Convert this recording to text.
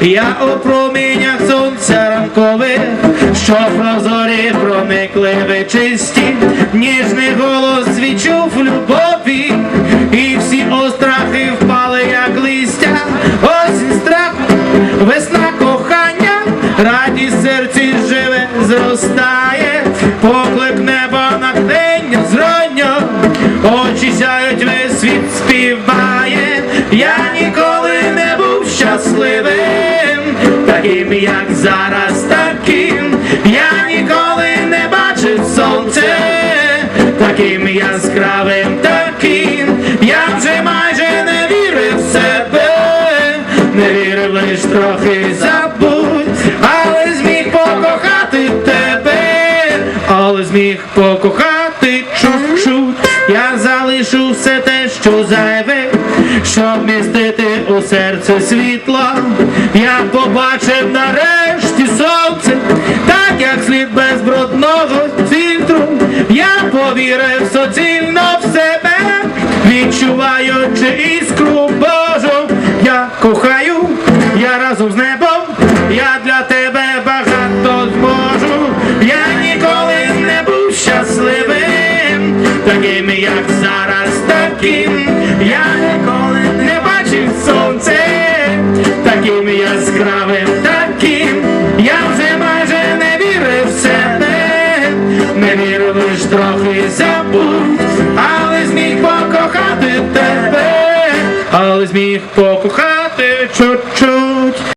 я у промінях сонця ранкових, що прозорі проникли чисті, ніжний голос зростає, поклик неба натхнення зрання, очі сяють, весь світ співає, я ніколи не був щасливим, таким, як зараз, таким, я ніколи не бачив сонце, таким яскравим, таким, я вже майже не вірив в себе, не вірив лиш трохи зміг покохати чуть-чуть. Я залишу все те, що зайве, щоб містити у серце світло. Я побачив нарешті сонце, так як слід без брудного фільтру. Я повірив суцільно в себе, відчуваючи іскру Божу. Я кохаю, я разом з небом, я для тебе багато зможу. Таким як зараз, таким. Я ніколи не бачив сонце, таким яскравим, таким. Я вже майже не вірив в себе, не вірив лиш трохи забудь, але зміг покохати тебе, але зміг покохати.